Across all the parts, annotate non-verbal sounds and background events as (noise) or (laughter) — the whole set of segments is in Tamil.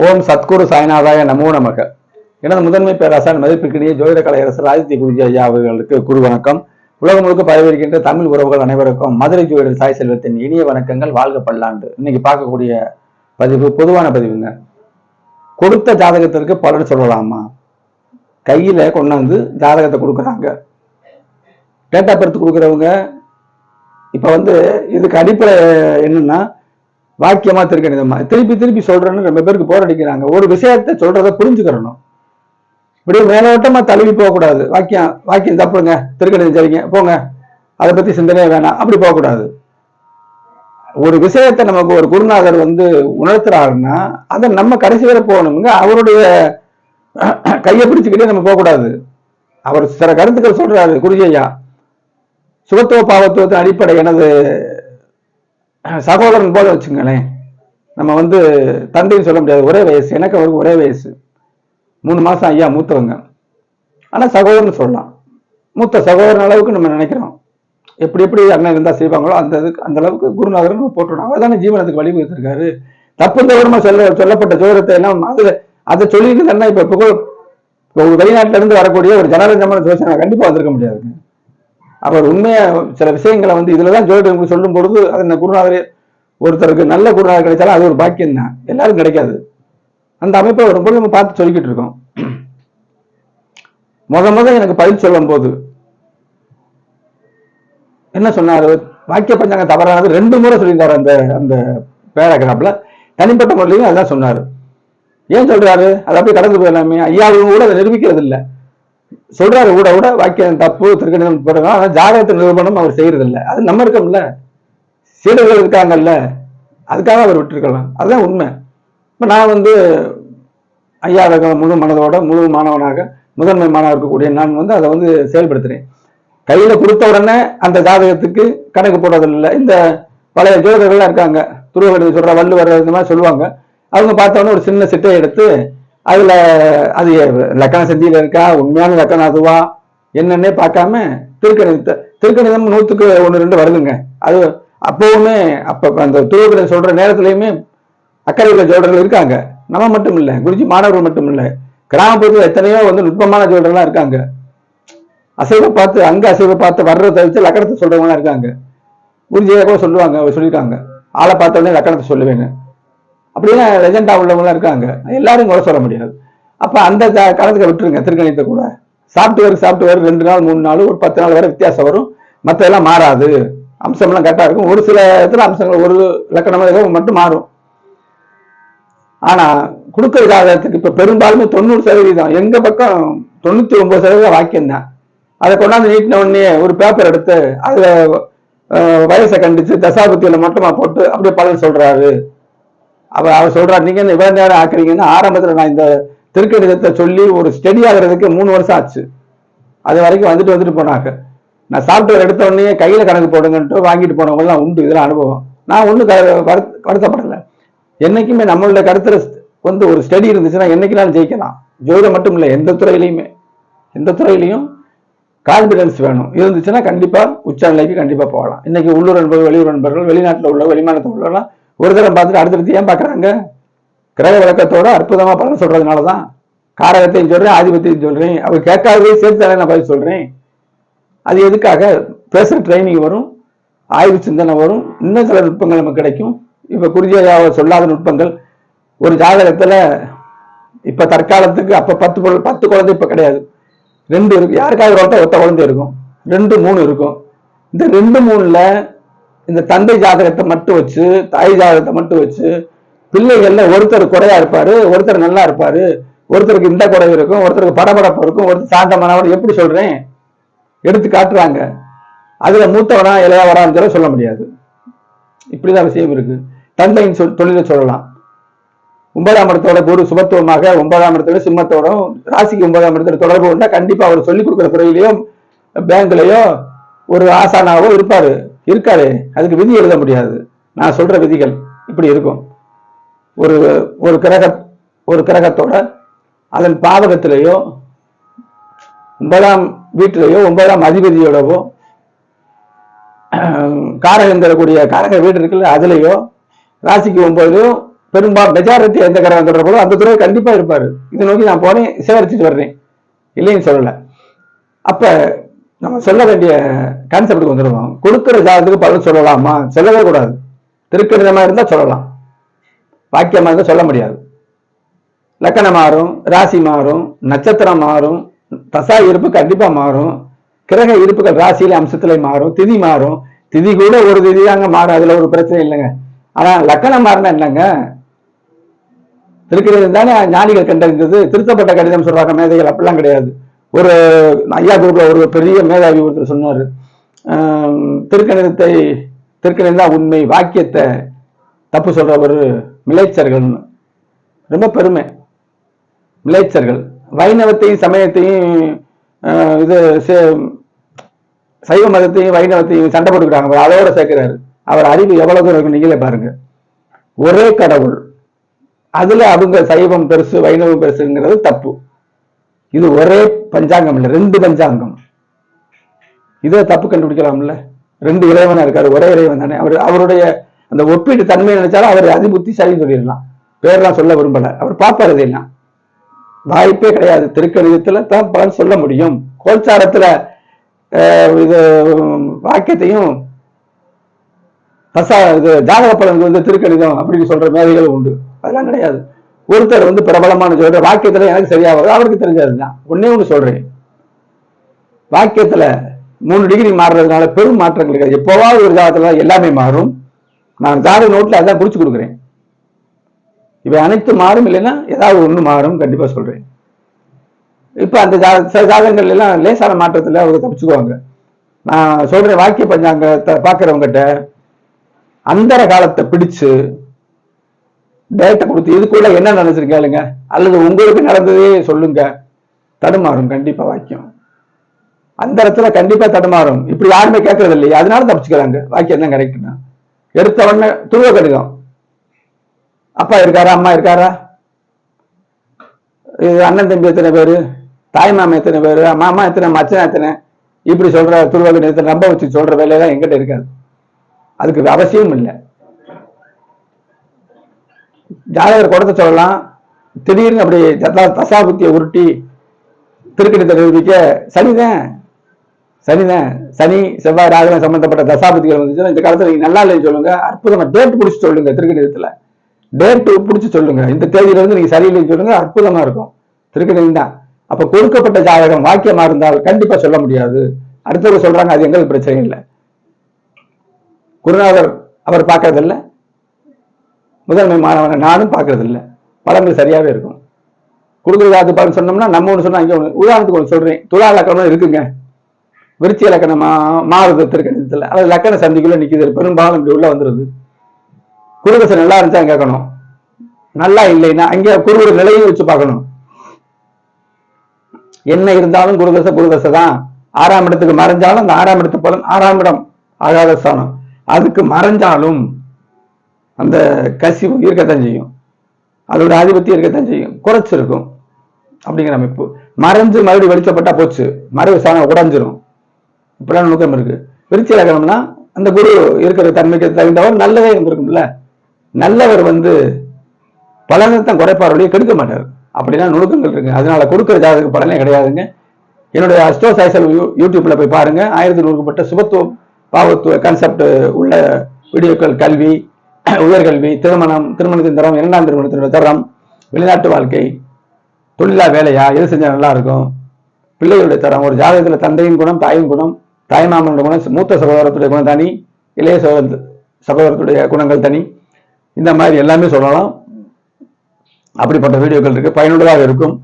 ஓம் சத்குரு சாய்நாதாய நமோ நமக. எனது முதன்மை பேராசான் மதிப்புக்கிடையே ஜோதிட கலையரசர் ஆதித்ய குருஜி ஐயா அவர்களுக்கு குரு வணக்கம் உலகம் முழுக்க பரவியிருக்கின்ற தமிழ் உறவுகள் அனைவருக்கும் மதுரை ஜோதிடர் சாய் செல்வத்தின் இனிய வணக்கங்கள் வாழ்க பல்லாண்டு. இன்னைக்கு பார்க்கக்கூடிய பதிவு பொதுவான பதிவுங்க. கொடுத்த ஜாதகத்திற்கு பலன் சொல்லலாமா? கையில கொண்டாந்து ஜாதகத்தை கொடுக்குறாங்க. டேட்டா பர்த் கொடுக்குறவங்க இப்ப வந்து இதுக்கு அடிப்படை என்னன்னா வாக்கியமா திருக்கணிதமா திருப்பி திருப்பி சொல்றேன்னு ரொம்ப பேருக்கு போர் அடிக்கிறாங்க. ஒரு விஷயத்தை சொல்றத புரிஞ்சுக்கிறணும். இப்படியே மேலோட்டமா தழுவி போகக்கூடாது. வாக்கியம் வாக்கியம் தப்புங்க. திருக்கணிதம் சரிங்க. போங்க. அதை பத்தி சிந்தனையே வேணாம். அப்படி போகக்கூடாது. ஒரு விஷயத்தை நமக்கு ஒரு குருநாதர் வந்து உணர்த்துறாருன்னா அதை நம்ம கடைசி வரை போகணுங்க அவருடைய கையை பிடிச்சுக்கிட்டே நம்ம போகக்கூடாது. அவர் சில கருத்துக்கள் சொல்றாரு. குருஜையா சுகத்துவ பாவத்துவத்தின் அடிப்படை எனது சகோதரன் போல வச்சுங்களேன். நம்ம வந்து தந்தைன்னு சொல்ல முடியாது. ஒரே வயசு. எனக்கு அவருக்கு ஒரே வயசு. மூணு மாசம் ஐயா மூத்தவங்க. ஆனால் சகோதரன் சொல்லலாம். மூத்த சகோதரன் அளவுக்கு நம்ம நினைக்கிறோம். எப்படி எப்படி அண்ணன் இருந்தால் செய்வாங்களோ அந்த இதுக்கு அந்த அளவுக்கு குருநாதரன் போட்டுடணும் அவர் தானே ஜீவனத்துக்கு வழிவகுத்திருக்காரு. தப்பு தவறுமா சொல்ல சொல்லப்பட்ட ஜோதிடத்தை எல்லாம் அதில் அதை சொல்லிட்டு தானே இப்போ இப்போ ஒரு வரக்கூடிய ஒரு ஜனரஞ்சமான ஜோசியனை கண்டிப்பாக வந்திருக்க முடியாதுங்க. அவர் உண்மையா சில விஷயங்களை வந்து இதுலதான் ஜோதிடம் சொல்லும் பொழுது அது என்ன குருநாதர் ஒருத்தருக்கு நல்ல குருநாதர் கிடைச்சாலும் அது ஒரு பாக்கியம் தான் எல்லாரும் கிடைக்காது. அந்த அமைப்பை ரொம்ப நம்ம பார்த்து சொல்லிக்கிட்டு இருக்கோம். முத முத எனக்கு பதில் சொல்லும் போது என்ன சொன்னாரு? வாக்கிய பஞ்சாங்க தவறானது ரெண்டு முறை சொல்லியிருந்தாரு அந்த அந்த பேராகிராஃப்ல தனிப்பட்ட முறையிலையும் அதான் சொன்னாரு. ஏன் சொல்றாரு? அதை அப்படியே கடந்து போயிடலாமே. ஐயாவும் கூட அதை நிரூபிக்கிறது இல்லை சொல்றாரு கூட கூட வாக்கியம் தப்பு திருக்கணிதம் போடுறாங்க ஆனா ஜாதகத்தை நிரூபணம் அவர் செய்யறது இல்லை அது நம்ம இருக்கோம்ல. சீடர்கள் இருக்காங்கல்ல. அதுக்காக அவர் விட்டுருக்கலாம். அதுதான் உண்மை. இப்ப நான் வந்து ஐயா முழு மனதோட முழு மாணவனாக முதன்மை மாணவர் இருக்கக்கூடிய நான் வந்து அதை வந்து செயல்படுத்துறேன். கையில கொடுத்த உடனே அந்த ஜாதகத்துக்கு கணக்கு போடுறது இல்லை இந்த பழைய ஜோதர்கள்லாம் இருக்காங்க. துருவ சொல்ற வள்ளுவர் இந்த மாதிரி சொல்லுவாங்க. அவங்க பார்த்தோன்னே ஒரு சின்ன சிட்டை எடுத்து அதுல அது லக்கண சந்தியில இருக்கா? உண்மையான லக்கணம் அதுவா? என்னன்னே பார்க்காம திருக்கணித திருக்கணிதம் நூத்துக்கு ஒன்று ரெண்டு வருதுங்க. அது அப்பவுமே அப்ப அந்த துருவகடி சொல்ற நேரத்திலயுமே அக்கறை உள்ள ஜோடர்கள் இருக்காங்க. நம்ம மட்டும் இல்லை குருஜி மாணவர்கள் மட்டும் இல்லை. கிராமப்புறத்தில் எத்தனையோ வந்து நுட்பமான ஜோடர்கள்லாம் இருக்காங்க. அசைவை பார்த்து அங்க அசைவை பார்த்து வர்றதை தவிர்த்து லக்கணத்தை சொல்றவங்களாம் இருக்காங்க. குருஜியை கூட சொல்லுவாங்க அவர் சொல்லியிருக்காங்க. ஆளை பார்த்தோடனே லக்கணத்தை சொல்லுவேன்னு அப்படிலாம் லெஜெண்டா உள்ளவங்களாம் இருக்காங்க. எல்லாரும் குறை சொல்ல முடியாது. அப்ப அந்த ஜா- விட்டுருங்க திருக்கணித்தை கூட. சாப்ட்வேர் சாப்ட்வேர் ரெண்டு நாள் மூணு நாள் ஒரு பத்து நாள் வரை வித்தியாசம் வரும். மற்றதெல்லாம் மாறாது. அம்சம்லாம் கரெக்டாக இருக்கும். ஒரு சில இடத்துல அம்சங்கள் ஒரு லக்கணமாக மட்டும் மாறும். ஆனா கொடுக்குற ஜாதகத்துக்கு இப்ப பெரும்பாலுமே தொண்ணூறு சதவீதம் எங்க பக்கம் தொண்ணூத்தி ஒன்பது சதவீதம் வாக்கியம் தான். அதை கொண்டாந்து நீட்டின உடனே ஒரு பேப்பர் எடுத்து அதுல வயசை கண்டிச்சு தசாபத்தியில் மட்டுமா போட்டு அப்படியே பலன் சொல்றாரு. அவர் அவர் சொல்றாரு நீங்க என்ன இவ்வளவு நேரம் ஆக்குறீங்கன்னு ஆரம்பத்துல நான் இந்த திருக்கணிதத்தை சொல்லி ஒரு ஸ்டடி ஆகுறதுக்கு மூணு வருஷம் ஆச்சு. அது வரைக்கும் வந்துட்டு வந்துட்டு போனாங்க. நான் சாஃப்ட்வேர் எடுத்த உடனே கையில கணக்கு போடுங்கன்ட்டு வாங்கிட்டு போனவங்கலாம் உண்டு. இதெல்லாம் அனுபவம். நான் ஒன்றும் வருத்தப்படலை. என்னைக்குமே நம்மளோட கருத்துல வந்து ஒரு ஸ்டடி இருந்துச்சுன்னா என்னைக்குனாலும் ஜெயிக்கலாம். ஜோதிடம் மட்டும் இல்லை எந்த துறையிலையுமே. எந்த துறையிலையும் கான்பிடன்ஸ் வேணும். இருந்துச்சுன்னா கண்டிப்பா உச்ச நிலைக்கு கண்டிப்பா போகலாம். இன்னைக்கு உள்ளூர் நண்பர்கள் வெளியூர் நண்பர்கள் வெளிநாட்டில் உள்ள வெளிமாநிலத்தில் உள்ளவர்கள்லாம் ஒரு தரம் பார்த்துட்டு அடுத்தடுத்து ஏன் பார்க்குறாங்க? கிரக விளக்கத்தோட அற்புதமாக பலன் சொல்றதுனாலதான். காரகத்தையும் சொல்கிறேன் ஆதிபத்தியம் சொல்கிறேன் அவர் கேட்காதவே சேர்த்து தானே நான் பதில் சொல்கிறேன் அது எதுக்காக? பேசுற ட்ரைனிங் வரும் ஆய்வு சிந்தனை வரும் இன்னும் சில நுட்பங்கள் நமக்கு கிடைக்கும். இப்போ குருஜியாவை சொல்லாத நுட்பங்கள் ஒரு ஜாதகத்தில் இப்போ தற்காலத்துக்கு அப்போ பத்து பொருள் பத்து குழந்தை இப்போ கிடையாது. ரெண்டு இருக்கு யாருக்காவது ஒருத்த ஒத்த குழந்தை இருக்கும். ரெண்டு மூணு இருக்கும். இந்த ரெண்டு மூணுல இந்த தந்தை ஜாதகத்தை மட்டும் வச்சு தாய் ஜாதகத்தை மட்டும் வச்சு பிள்ளைகள்ல ஒருத்தர் குறையா இருப்பாரு ஒருத்தர் நல்லா இருப்பாரு ஒருத்தருக்கு இந்த குறைவு இருக்கும் ஒருத்தருக்கு படபடப்பு இருக்கும் ஒருத்தர் சாந்தமானவர். எப்படி சொல்றேன்? எடுத்து காட்டுறாங்க. அதுல மூத்தவனா இளையா வரான்னு சொல்ல சொல்ல முடியாது. இப்படிதான் விஷயம் இருக்கு. தந்தையின் சொல் தொழிலை சொல்லலாம். ஒன்பதாம் இடத்தோட குரு சுபத்துவமாக ஒன்பதாம் இடத்தோட சிம்மத்தோடும் ராசிக்கு ஒன்பதாம் இடத்துல தொடர்பு கொண்டா கண்டிப்பா அவர் சொல்லிக் கொடுக்குற துறையிலையும் பேங்க்லயோ ஒரு ஆசானாவோ இருப்பாரு. இருக்காதே அதுக்கு விதி எழுத முடியாது. நான் சொல்ற விதிகள் இப்படி இருக்கும். ஒரு ஒரு கிரக ஒரு கிரகத்தோட அதன் பாவகத்திலேயோ ஒன்பதாம் வீட்டிலேயோ ஒன்பதாம் அதிபதியோடவோ காரகம் தரக்கூடிய காரக வீடு இருக்குல்ல அதுலேயோ ராசிக்கு ஒன்பதுலையும் பெரும்பாலும் மெஜாரிட்டி எந்த கிரகம் தொடர்போ அந்த துறை கண்டிப்பா இருப்பாரு. இதை நோக்கி நான் போனேன் சேகரிச்சுட்டு வர்றேன். இல்லைன்னு சொல்லலை. அப்போ நம்ம சொல்ல வேண்டிய கான்செப்டுக்கு வந்துடுவோம் கொடுக்குற ஜாதகத்துக்கு பலன் சொல்லலாமா? சொல்லவே கூடாது. திருக்கணிதமா இருந்தால் சொல்லலாம். வாக்கியமாக இருந்தால் சொல்ல முடியாது. லக்கணம் மாறும் ராசி மாறும் நட்சத்திரம் மாறும் தசா இருப்பு கண்டிப்பாக மாறும் கிரக இருப்புகள் ராசியில அம்சத்துல மாறும் திதி மாறும். திதி கூட ஒரு திதி தாங்க மாறும் அதுல ஒரு பிரச்சனை இல்லைங்க. ஆனா லக்கணம் மாறினா என்னங்க? திருக்கணிதம் தானே ஞானிகள் கண்டறிந்தது. திருத்தப்பட்ட கடிதம் சொல்றாங்க மேதைகள் அப்படிலாம் கிடையாது. ஒரு ஐயா குரூப்ல ஒரு பெரிய மேதாவி ஒருத்தர் சொன்னார் திருக்கணிதத்தை திருக்கணிதம் தான் உண்மை வாக்கியத்தை தப்பு சொல்ற ஒரு மிளைச்சர்கள்னு ரொம்ப பெருமை. மிளைச்சர்கள். வைணவத்தையும் சமயத்தையும் இது சே- சைவ மதத்தையும் வைணவத்தையும் சண்டை போட்டுக்கிறாங்க அதோட சேர்க்கிறாரு. அவர் அறிவு எவ்வளவு தூரம் இருக்கு நீங்களே பாருங்க. ஒரே கடவுள். அதுல அவங்க சைவம் பெருசு வைணவம் பெருசுங்கிறது தப்பு. இது ஒரே பஞ்சாங்கம் இல்லை ரெண்டு பஞ்சாங்கம். இதை தப்பு கண்டுபிடிக்கலாம்ல? ரெண்டு இறைவனா இருக்காரு ஒரே இறைவன் தானே. அவர் அவருடைய அந்த ஒப்பீட்டு தன்மையை நினைச்சாலும் அவர் அதி சரின்னு சொல்லிடலாம். பேரெல்லாம் சொல்ல விரும்பல. அவர் பார்ப்பார் இதெல்லாம் வாய்ப்பே கிடையாது. திருக்கணிதத்துல தான் பலன் சொல்ல முடியும். கோல்சாரத்துல அஹ், இது வாக்கியத்தையும் தசா இது ஜாதக பலனுக்கு வந்து திருக்கணிதம் அப்படின்னு சொல்ற மேதைகள் உண்டு. அதெல்லாம் கிடையாது. ஒருத்தர் வந்து பிரபலமான சொல்ற வாக்கியத்துல எனக்கு சரியாகுது. அவருக்கு தெரிஞ்சதுதான். ஒன்னே ஒண்ணு சொல்றேன். வாக்கியத்துல மூணு டிகிரி மாறுறதுனால பெரும் மாற்றங்கள் கிடையாது எப்போவாவது ஒரு ஜாதகத்துல எல்லாமே மாறும். நான் ஜாதக நோட்ல அதான் குறிச்சு கொடுக்குறேன். இவை அனைத்து மாறும் இல்லைன்னா ஏதாவது ஒண்ணு மாறும் கண்டிப்பா சொல்றேன். இப்ப அந்த ஜா- சில ஜாதகங்கள் எல்லாம் லேசான மாற்றத்துல அவங்க தப்பிச்சுக்குவாங்க. நான் சொல்றேன் வாக்கிய பஞ்சாங்கத்தை பாக்குறவங்ககிட்ட அந்தர காலத்தை பிடிச்சு டேட்டை கொடுத்து இதுக்குள்ள என்ன நினைச்சிருக்கேன் அல்லது உங்களுக்கு நடந்ததே சொல்லுங்க. தடுமாறும் கண்டிப்பா வாக்கியம். அந்த இடத்துல கண்டிப்பா தடுமாறும். இப்படி யாருமே கேட்கறது இல்லையா. அதனால தப்பிச்சுக்கிறாங்க. வாக்கியம் தான் கரெக்ட்னா? எடுத்த உடனே துருவ கடிதம். அப்பா இருக்காரா? அம்மா இருக்காரா? இது அண்ணன் தம்பி எத்தனை பேரு? தாய் மாமா எத்தனை பேரு? மாமா எத்தனை? மச்சனா எத்தனை? இப்படி சொல்ற துருவ கடிதத்தை நம்ப வச்சு சொல்ற வேலையெல்லாம் எங்கிட்ட இருக்காது. அதுக்கு அவசியம் இல்லை. ஜாதகர் குடத்தை சொல்லலாம். திடீர்னு அப்படி தசாபுத்தியை உருட்டி திருக்கணித்தை நிரூபிக்க சனிதான். சனிதான். சனி செவ்வாய் ராகவன் சம்பந்தப்பட்ட தசாபதிகள் வந்துச்சுன்னா இந்த காலத்துல நீங்க நல்லா இல்லைன்னு சொல்லுங்க. அற்புதமாக டேட் பிடிச்சி சொல்லுங்க திருக்கணிதத்துல. டேட் பிடிச்சி சொல்லுங்க. இந்த தேதியில இருந்து நீங்க சரியில்லைன்னு சொல்லுங்க அற்புதமா இருக்கும். திருக்கணிதம் தான். அப்ப கொடுக்கப்பட்ட ஜாதகம் வாக்கியமா இருந்தால் கண்டிப்பா சொல்ல முடியாது. அடுத்தவங்க சொல்றாங்க அது எங்களுக்கு பிரச்சனை இல்லை. குருநாதர் அவர் பார்க்கறதில்லை. முதன்மை மாணவனை நானும் பார்க்கறது இல்ல பலன்கள் சரியாவே இருக்கும். கொடுக்குறதாக்கு பலன் சொன்னோம்னா நம்ம ஒன்று சொன்னா இங்க ஒண்ணு. உதாரணத்துக்கு ஒன்று சொல்கிறேன் துலா லக்கணம் இருக்குங்க. விருச்சிய லக்கணமா மாறுது திருக்கணிதத்துல. அது லக்கண சந்திக்குள்ள நிக்குது. பெரும்பாலும் இப்படி உள்ள வந்துருது. குருதசை நல்லா இருந்துச்சா கேட்கணும். நல்லா இல்லைன்னா அங்கே குருவோட நிலையும் வச்சு பார்க்கணும். என்ன இருந்தாலும் குருதசை குருதசை தான். ஆறாம் இடத்துக்கு மறைஞ்சாலும் அந்த ஆறாம் இடத்து பலன் ஆறாம் இடம். ஆகாத ஸ்தானம் அதுக்கு மறைஞ்சாலும் அந்த கசிவு இருக்கத்தான் செய்யும். அதோட ஆதிபத்தியம் இருக்கத்தான் செய்யும். குறைச்சிருக்கும். அப்படிங்கிற அமைப்பு. மறைஞ்சு மறுபடியும் வெளிச்சப்பட்டா போச்சு. மறைவு சாணம் உடைஞ்சிரும். இப்படிலாம் நுணுக்கம் இருக்கு. விருச்சி ரகணம்னா அந்த குரு இருக்கிற தன்மைக்கு தகுந்தவர் நல்லதே இருந்திருக்கும்ல நல்லவர் வந்து பலனை தான் குறைப்பார் வழியை கெடுக்க மாட்டார். அப்படிலாம் நுணுக்கங்கள் இருக்கு. அதனால கொடுக்குற ஜாதக பலனே கிடையாதுங்க. என்னுடைய அஸ்டோ சாய்சல் யூ- யூடியூப்ல போய் பாருங்க. ஆயிரத்தி நூறுக்கப்பட்ட சுபத்துவம் பாவத்துவ கான்செப்ட் உள்ள வீடியோக்கள் கல்வி (clears throat) உயர்கல்வி திருமணம் திருமணத்தின் தரம் இரண்டாம் திருமணத்தினுடைய தரம் வெளிநாட்டு வாழ்க்கை தொழிலா வேலையா எது செஞ்சா நல்லா இருக்கும் பிள்ளைகளுடைய தரம் ஒரு ஜாதகத்துல தந்தையின் குணம் தாயின் குணம் தாய்மாமனுடைய குணம் மூத்த சகோதரத்துடைய குணம் தனி இளைய சகோதர சகோதரத்துடைய குணங்கள் தனி. இந்த மாதிரி எல்லாமே சொல்லலாம். அப்படிப்பட்ட வீடியோக்கள் இருக்கு. பயனுள்ளதாக இருக்கும்.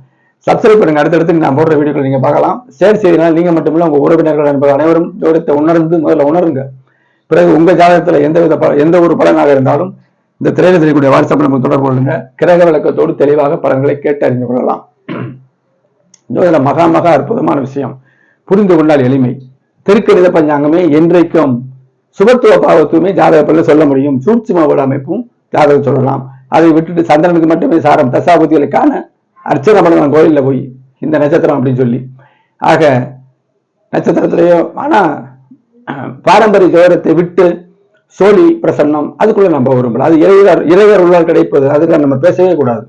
சப்ஸ்கிரைப் பண்ணுங்க. அடுத்தடுத்து நான் போடுற வீடியோக்கள் நீங்க பார்க்கலாம். ஷேர் செய்தனால் நீங்க மட்டுமில்ல உங்க உறவினர்கள் என்பது அனைவரும் ஜோடத்தை உணர்ந்து முதல்ல உணருங்க. பிறகு உங்க ஜாதகத்துல எந்த வித எந்த ஒரு பலனாக இருந்தாலும் இந்த திரையில தெரியக்கூடிய வாட்ஸ்அப் நமக்கு தொடர்பு கொள்ளுங்க. கிரக விளக்கத்தோடு தெளிவாக பலன்களை கேட்டு அறிந்து கொள்ளலாம் இதுல மகா மகா அற்புதமான விஷயம். புரிந்து கொண்டால் எளிமை. திருக்கணித பஞ்சாங்கமே என்றைக்கும் சுபத்துவ பாவத்துவமே ஜாதகப்பல்ல சொல்ல முடியும். சூட்சும அமைப்பும் ஜாதகம் சொல்லலாம். அதை விட்டுட்டு சந்திரனுக்கு மட்டுமே சாரம். தசாபதிகளுக்கான அர்ச்சனை பண்ணலாம் கோயில்ல போய் இந்த நட்சத்திரம் அப்படின்னு சொல்லி. ஆக நட்சத்திரத்திலேயோ ஆனா பாரம்பரிய கௌரவத்தை விட்டு சோழி பிரசன்னம் அதுக்குள்ள நம்ம விரும்பல. அது இறைவர் இறைவர் உள்ளார் கிடைப்பது அதுக்கு நம்ம பேசவே கூடாது.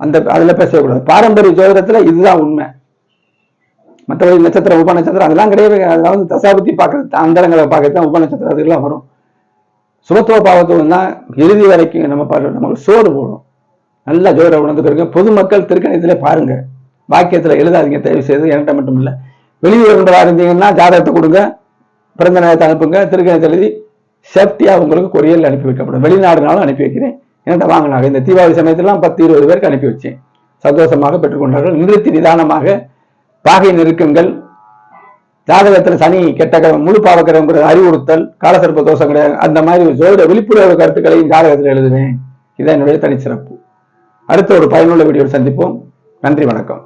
அந்த அதுல பேசவே கூடாது. பாரம்பரிய ஜோதிடத்துல இதுதான் உண்மை. மற்றபடி நட்சத்திரம் உப நட்சத்திரம் அதெல்லாம் கிடையவே அதெல்லாம் வந்து தசாபத்தி பார்க்கறது அந்தரங்களை பார்க்கறது தான் உப நட்சத்திரம் அதுக்கெல்லாம் வரும். சுபத்துவ பாவத்துவம் தான் இறுதி வரைக்கும் நம்ம பாரு நமக்கு சோறு போடும். நல்ல ஜோதிட உணர்ந்து இருக்கு பொதுமக்கள் திருக்கணியத்திலே பாருங்க. வாக்கியத்துல எழுதாதீங்க தயவு செய்து என்கிட்ட மட்டும் இல்லை. வெளியூர் இருந்தீங்கன்னா ஜாதகத்தை கொடுங்க. பிறந்த நேரத்தை அனுப்புங்க திருக்கணத்தை எழுதி சேஃப்டியாக உங்களுக்கு கொரியல் அனுப்பி வைக்கப்படும். வெளிநாடுனாலும் அனுப்பி வைக்கிறேன். என்கிட்ட வாங்கினாங்க இந்த தீபாவளி சமயத்திலாம் பத்து இருபது பேருக்கு அனுப்பி வச்சேன். சந்தோஷமாக பெற்றுக்கொண்டார்கள். நிறுத்தி நிதானமாக பாகை நெருக்கங்கள் ஜாதகத்தில் சனி கெட்ட கிரகம் முழு பாவக்கிரகங்கிறது அறிவுறுத்தல் காலசர்ப்ப தோஷம் கிடையாது. அந்த மாதிரி ஒரு ஜோதிட விழிப்புணர்வு கருத்துக்களையும் ஜாதகத்தில் எழுதுவேன். இதான் என்னுடைய தனிச்சிறப்பு. அடுத்த ஒரு பயனுள்ள வீடியோவில் சந்திப்போம். நன்றி வணக்கம்.